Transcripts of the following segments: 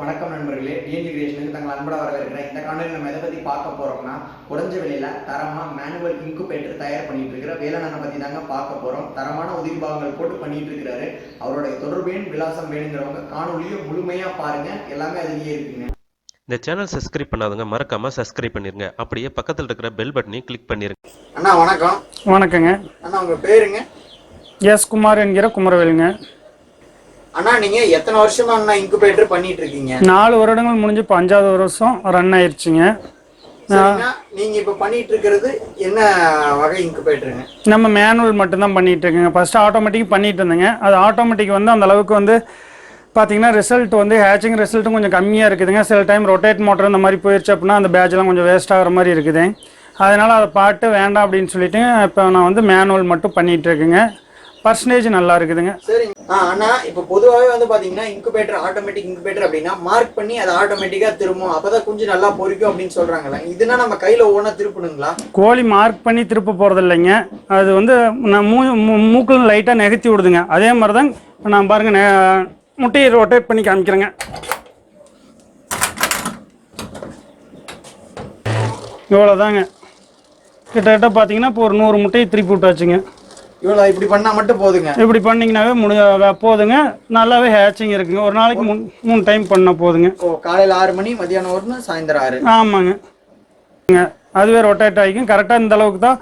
வணக்கம் நண்பர்களே டிஎன்டி கிரியேஷனுக்கு தங்கள் அன்பட வரவேற்கிறேன். இந்த காணொலி நம்ம எதை பற்றி பார்க்க போகிறோம்னா குறைஞ்ச விலையில தரமாக மேனுவல் இன்குபேட்டர் தயார் பண்ணிட்டு இருக்கிற வேலண்ணனை பற்றி தாங்க பார்க்க போகிறோம் தரமான உதவி பாகங்கள் போட்டு பண்ணிட்டு இருக்கிறாரு. அவருடைய தொடர்பு எண் விலாசம் வேணுங்கிறவங்க காணொலியை முழுமையாக பாருங்க. எல்லாமே அதுலேயே இருக்குங்க. இந்த சேனல் சப்ஸ்கிரைப் பண்ணாதவங்க மறக்காம சப்ஸ்கிரைப் பண்ணிருங்க. அப்படியே பக்கத்தில் இருக்கிற பெல் பட்டனையும் கிளிக் பண்ணிருங்க. அண்ணா வணக்கம். வணக்கங்க. அண்ணா உங்கள் பேருங்க? எஸ் குமார் என்கிற குமரவேலுங்க. அண்ணா நீங்கள் எத்தனை வருஷமா அண்ணா இன்குபேட்டர் பண்ணிட்டு இருக்கீங்க நாலு வருடங்கள் முடிஞ்சு இப்போ அஞ்சாவது வருஷம் ரன் ஆயிடுச்சுங்க நீங்கள் இப்போ பண்ணிட்டு இருக்கிறது என்ன வகை இன்குபேட்டருங்க நம்ம மேனுவல் மட்டும்தான் பண்ணிட்டு இருக்கேங்க ஃபர்ஸ்ட் ஆட்டோமேட்டிக் பண்ணிட்டு இருந்தேங்க. அது ஆட்டோமேட்டிக் வந்து அந்த அளவுக்கு வந்து பார்த்தீங்கன்னா ரிசல்ட் வந்து ஹேச்சிங் ரிசல்ட்டும் கொஞ்சம் கம்மியாக இருக்குதுங்க. சில டைம் ரொட்டேட் மோட்டர் இந்த மாதிரி போயிடுச்சு அப்படின்னா அந்த பேட்ச்லாம் கொஞ்சம் வேஸ்ட் ஆகிற மாதிரி இருக்குது. அதனால் அதை பாட்டு வேண்டாம் அப்படின்னு சொல்லிட்டு இப்போ நான் வந்து மேனுவல் மட்டும் பண்ணிட்டு இருக்கேங்க பர்சன்டேஜ் நல்லா இருக்குதுங்க. சரிங்க. ஆ அண்ணா இப்போ பொதுவாகவே வந்து பாத்தீங்கன்னா இன்குபேட்டர் ஆட்டோமேட்டிக் இன்குபேட்டர் அப்படின்னா மார்க் பண்ணி அது ஆட்டோமேட்டிக்கா திரும்பும். அப்பதான் குஞ்சு நல்லா பொரிக்கும் அப்படின்னு சொல்றாங்கல்ல. இதுனா நம்ம கையில ஒவ்வொன்றா திருப்பணுங்களா? கோழி மார்க் பண்ணி திருப்ப போகிறது இல்லைங்க அது வந்து நான் மூ மூக்குல லைட்டாக நெகத்தி விடுதுங்க. அதே மாதிரி தான் இப்ப நான் பாருங்கள் நெ முட்டையை ரொட்டேட் பண்ணி காமிக்கிறேங்க. இவ்வளோதாங்க கிட்டத்தட்ட பார்த்தீங்கன்னா இப்போ ஒரு நூறு முட்டையை திருப்பி விட்டாச்சுங்க. இவ்வளோ இப்படி பண்ணா மட்டும் போதுங்க. இப்படி பண்ணிங்கனாவே முடி போதுங்க. நல்லாவே ஹேச்சிங் இருக்குங்க. ஒரு நாளைக்கு மூணு மூணு டைம் பண்ணால் போதுங்க. ஓ காலையில ஆறு மணி மதியானம் ஒன்று சாயந்தரம் ஆறு. ஆமாங்க. ங்க. அதுவே ரொட்டேட் ஆகிக்கும். கரெக்டாக இந்த அளவுக்கு தான்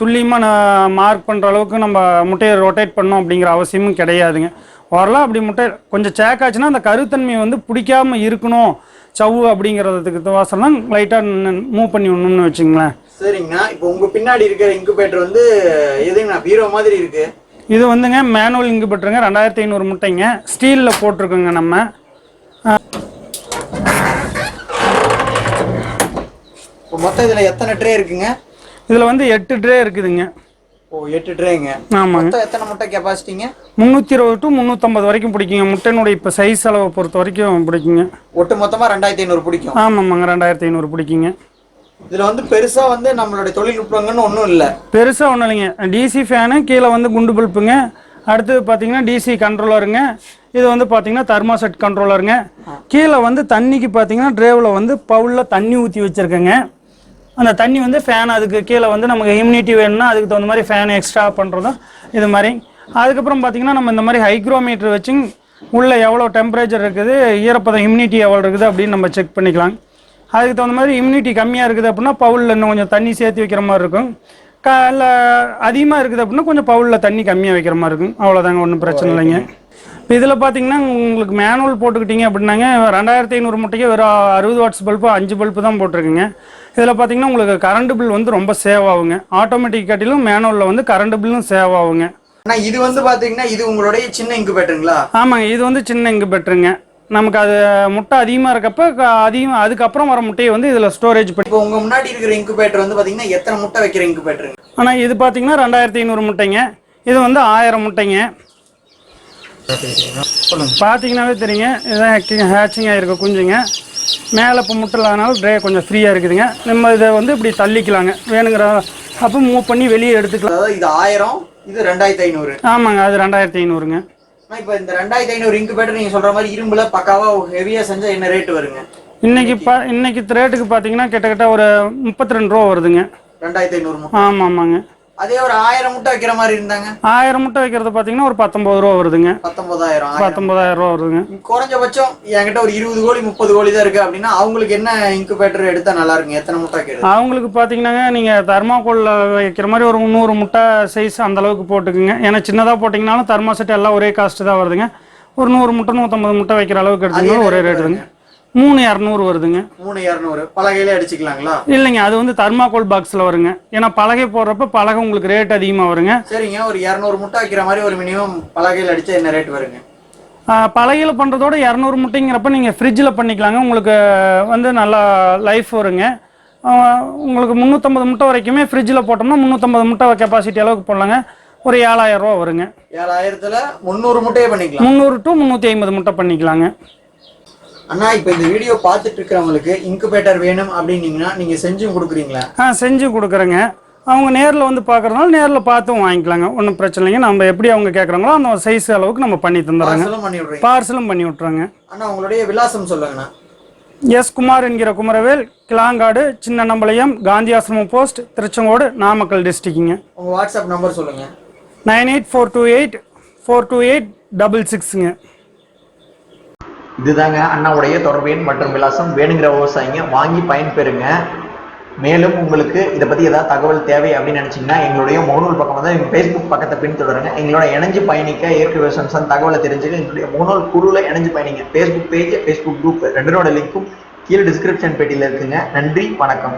துல்லியமாக நான் மார்க் பண்ணுற அளவுக்கு நம்ம முட்டையை ரொட்டேட் பண்ணோம் அப்படிங்கிற அவசியமும் கிடையாதுங்க. ஓரளவு அப்படி முட்டை கொஞ்சம் சேக் ஆச்சுன்னா அந்த கருத்தன்மை வந்து பிடிக்காம இருக்கணும். சவ்வு அப்படிங்கிறதுக்கு வாசல் தான் லைட்டாக மூவ் பண்ணி விடணும்னு வச்சுங்களேன் சரிங்கண்ணா. இப்போ உங்க பின்னாடி இருக்கிற இன்குபேட்டர் வந்து எதுங்கண்ணா? பீரோ மாதிரி இருக்கு. இது வந்துங்க மேனுவல் இங்குபெட்டருங்க ரெண்டாயிரத்தி ஐநூறு முட்டைங்க. ஸ்டீலில் போட்டிருக்கோங்க நம்ம. இப்போ மொத்தம் இதுல எத்தனை ட்ரே இருக்குங்க? இதில் வந்து எட்டு ட்ரே இருக்குதுங்க. ஓ எட்டு ட்ரேங்க. ஆமாங்க. எத்தனை முட்டை கெப்பாசிட்டிங்க முந்நூற்றி இருபது டு முந்நூற்றம்பது வரைக்கும் பிடிக்குங்க. முட்டையினுடைய இப்போ சைஸ் அளவை பொறுத்த வரைக்கும் பிடிக்குங்க. ஒட்டு மொத்தமா ரெண்டாயிரத்தி ஐநூறு பிடிக்கும். ஆமாம்மாங்க ரெண்டாயிரத்தி ஐநூறு பிடிக்குங்க. இதுல வந்து பெருசா வந்து நம்மளுடைய தொழில்நுட்பங்கன்னு ஒன்றும் இல்லை. பெருசாக ஒன்றும் இல்லைங்க. டிசி ஃபேனு கீழே வந்து குண்டு பல்ப்புங்க அடுத்தது பார்த்தீங்கன்னா டிசி கண்ட்ரோலருங்க இது வந்து பார்த்தீங்கன்னா தெர்மாசெட் கண்ட்ரோலருங்க கீழே வந்து தண்ணிக்கு பார்த்தீங்கன்னா ட்ரேவில் வந்து பவுலில் தண்ணி ஊற்றி வச்சுருக்கேங்க. அந்த தண்ணி வந்து ஃபேன் அதுக்கு கீழே வந்து நமக்கு இம்யூனிட்டி வேணும்னா அதுக்கு தகுந்த மாதிரி ஃபேன் எக்ஸ்ட்ரா பண்ணுறதும் இது மாதிரி. அதுக்கப்புறம் பார்த்தீங்கன்னா நம்ம இந்த மாதிரி ஹைக்ரோமீட்டர் வச்சு உள்ளே எவ்வளோ டெம்பரேச்சர் இருக்குது ஈரப்பதம் ஹியூமினிட்டி எவ்வளோ இருக்குது அப்படின்னு நம்ம செக் பண்ணிக்கலாம். அதுக்கு தகுந்த மாதிரி இம்யூனிட்டி கம்மியாக இருக்குது அப்படின்னா பவுலில் இன்னும் கொஞ்சம் தண்ணி சேர்த்து வைக்கிற மாதிரி இருக்கும். க இல்லை அதிகமாக இருக்குது அப்படின்னா கொஞ்சம் பவுலில் தண்ணி கம்மியாக வைக்கிற மாதிரி இருக்கும். அவ்வளோதாங்க ஒன்றும் பிரச்சனை இல்லைங்க. இப்போ இதில் பார்த்தீங்கன்னா உங்களுக்கு மேனுவல் போட்டுக்கிட்டீங்க அப்படின்னாங்க ரெண்டாயிரத்தி ஐநூறு முட்டைக்கு வெறும் அறுபது வாட்ஸ் பல்பு அஞ்சு பல்பு தான் போட்டிருக்குங்க. இதில் பார்த்தீங்கன்னா உங்களுக்கு கரண்ட் பில் வந்து ரொம்ப சேவ் ஆகுங்க. ஆட்டோமேட்டிக் காட்டிலும் மேனுவலில் வந்து கரண்ட் பில்லும் சேவ் ஆகுங்க. ஆனா இது வந்து பாத்தீங்கன்னா இது உங்களுடைய சின்ன இன்குபேட்டருங்களா ஆமாங்க இது வந்து சின்ன இங்கு பெட்ருங்க நமக்கு அது முட்டை அதிகமாக இருக்கப்ப அதிகம் அதுக்கப்புறம் வர முட்டையை வந்து இதில் ஸ்டோரேஜ் பண்ணி இப்போ உங்க முன்னாடி இருக்கிற இன்குபேட்டர் வந்து பாத்தீங்கன்னா எத்தனை முட்டை வைக்கிற இன்குபேட்டருங்க ஆனால் இது பார்த்தீங்கன்னா ரெண்டாயிரத்தி ஐநூறு முட்டைங்க. இது வந்து ஆயிரம் முட்டைங்க. பார்த்தீங்கன்னாவே தெரியுங்க இதான் ஹேச்சிங் ஆகிருக்க குஞ்சுங்க. மேலே இப்போ முட்டை இல்லாதனால ட்ரே கொஞ்சம் ஃப்ரீயாக இருக்குதுங்க. நம்ம இதை வந்து இப்படி தள்ளிக்கலாங்க. வேணுங்கிற அப்போ மூவ் பண்ணி வெளியே எடுத்துக்கலாம். அதாவது இது ஆயிரம் இது ரெண்டாயிரத்தி ஐநூறு. ஆமாங்க அது ரெண்டாயிரத்தி ஐநூறுங்க. இப்போ இந்த ரெண்டாயிரத்தி ஐநூறு இன்குபேட்டர் நீங்க சொல்ற மாதிரி இரும்புல பக்காவா ஹெவியா செஞ்சா என்ன ரேட் வருங்க? இன்னைக்கு பா இன்னைக்கு ரேட்டுக்கு பார்த்தீங்கன்னா கிட்டத்தட்ட ஒரு முப்பத்தி ரெண்டு ரூபா வருதுங்க. ரெண்டாயிரத்தி ஐநூறு ஆமாம் ஆமாங்க அதே ஒரு ஆயிரம் முட்டை வைக்கிற மாதிரி இருந்தாங்க. ஆயிரம் முட்டை வைக்கிறது பார்த்தீங்கன்னா ஒரு பத்தொம்பது ரூபா வருதுங்க. பத்தொன்பதாயிரம். பத்தொன்பதாயிரம் ரூபா வருதுங்க. குறைஞ்சபட்சம் என்கிட்ட ஒரு இருபது கோழி முப்பது கோழி தான் இருக்கு அப்படின்னா அவங்களுக்கு என்ன இன்குபேட்டர் எடுத்தா நல்லா இருக்குங்க? எத்தனை முட்டை வைக்கிறது? அவங்களுக்கு பார்த்தீங்கன்னாங்க நீங்கள் தர்மாக்கோலில் வைக்கிற மாதிரி ஒரு முந்நூறு முட்டை சைஸ் அந்த அளவுக்கு போட்டுக்குங்க. ஏன்னா சின்னதாக போட்டிங்கனாலும் தர்மா செட் எல்லாம் ஒரே காஸ்ட்டு தான் வருதுங்க. ஒரு நூறு முட்டை நூற்றம்பது முட்டை வைக்கிற அளவுக்கு எடுத்தீங்கன்னா ஒரே ரேட் வருங்க. மூணு இரநூறு வருதுங்க. மூணு இரநூறு. பலகையில அடிச்சுக்கலாங்களா? இல்லைங்க அது வந்து தர்மாக்கோல் பாக்ஸில் வருங்க. ஏன்னா பலகை போடுறப்ப பலகை உங்களுக்கு ரேட் அதிகமாக வருங்க. சரிங்க ஒரு இரநூறு முட்டை வைக்கிற மாதிரி ஒரு மினிமம் பலகையில அடிச்சா என்ன ரேட் வருங்க? பலகையில் பண்ணுறதோட இரநூறு முட்டைங்கிறப்ப நீங்கள் ஃப்ரிட்ஜில் பண்ணிக்கலாங்க. உங்களுக்கு வந்து நல்லா லைஃப் வருங்க. உங்களுக்கு முந்நூற்றம்பது முட்டை வரைக்குமே ஃப்ரிட்ஜில் போட்டோம்னா முந்நூற்றம்பது முட்டை கெப்பாசிட்டி அளவுக்கு போடலாங்க. ஒரு ஏழாயிரம் ரூபா வருங்க. ஏழாயிரத்துல முந்நூறு முட்டையே பண்ணிக்கலாம். முந்நூறு டு முந்நூற்றி ஐம்பது முட்டை பண்ணிக்கலாங்க. அண்ணா இப்போ இந்த வீடியோ பார்த்துட்டு இருக்கிறவங்களுக்கு இன்குபேட்டர் வேணும் அப்படின்னீங்கன்னா நீங்க செஞ்சும் கொடுக்குறீங்களா? ஆ செஞ்சு கொடுக்குறேங்க. அவங்க நேரில் வந்து பார்க்குறதுனால நேரில் பார்த்தும் வாங்கிக்கலாங்க. ஒன்றும் பிரச்சனை இல்லைங்க. நம்ம எப்படி அவங்க கேட்குறாங்களோ அந்த சைஸ் அளவுக்கு நம்ம பண்ணி தந்துடுறோங்க. பார்சலும் பண்ணி விடுறீங்க. பார்சலும் பண்ணி விட்றோங்க அண்ணா உங்களுடைய விலாசம் சொல்லுங்கண்ணா எஸ் குமார் என்கிற குமரவேல் கிளாங்காடு சின்ன நம்பளையம் காந்தி ஆசிரமம் போஸ்ட் திருச்செங்கோடு நாமக்கல் டிஸ்ட்ரிக்ட்டுங்க உங்க வாட்ஸ்அப் நம்பர் சொல்லுங்க. Nine eight four two eight four two eight double சிக்ஸுங்க. இதுதாங்க அண்ணாவுடைய தொடர்பு எண் மற்றும் விலாசம். வேணுங்கிற விவசாயிங்க வாங்கி பயன்பெறுங்க. மேலும் உங்களுக்கு இதை பற்றி ஏதாவது தகவல் தேவை அப்படின்னு நினச்சிங்கன்னா எங்களுடைய முகநூல் பக்கம் வந்து எங்கள் ஃபேஸ்புக் பக்கத்தை பின்தொடருங்க. எங்களோட இணைஞ்சு பயணிக்க இயற்கை விவசாயம் தகவலை தெரிஞ்சுக்க எங்களுடைய முகநூல் குழுவில் இணைஞ்சு பயணிங்க. ஃபேஸ்புக் பேஜ் ஃபேஸ்புக் குரூப் ரெண்டனோட லிங்க்கும் கீழே டிஸ்கிரிப்ஷன் பெட்டியில் இருக்குங்க. நன்றி வணக்கம்.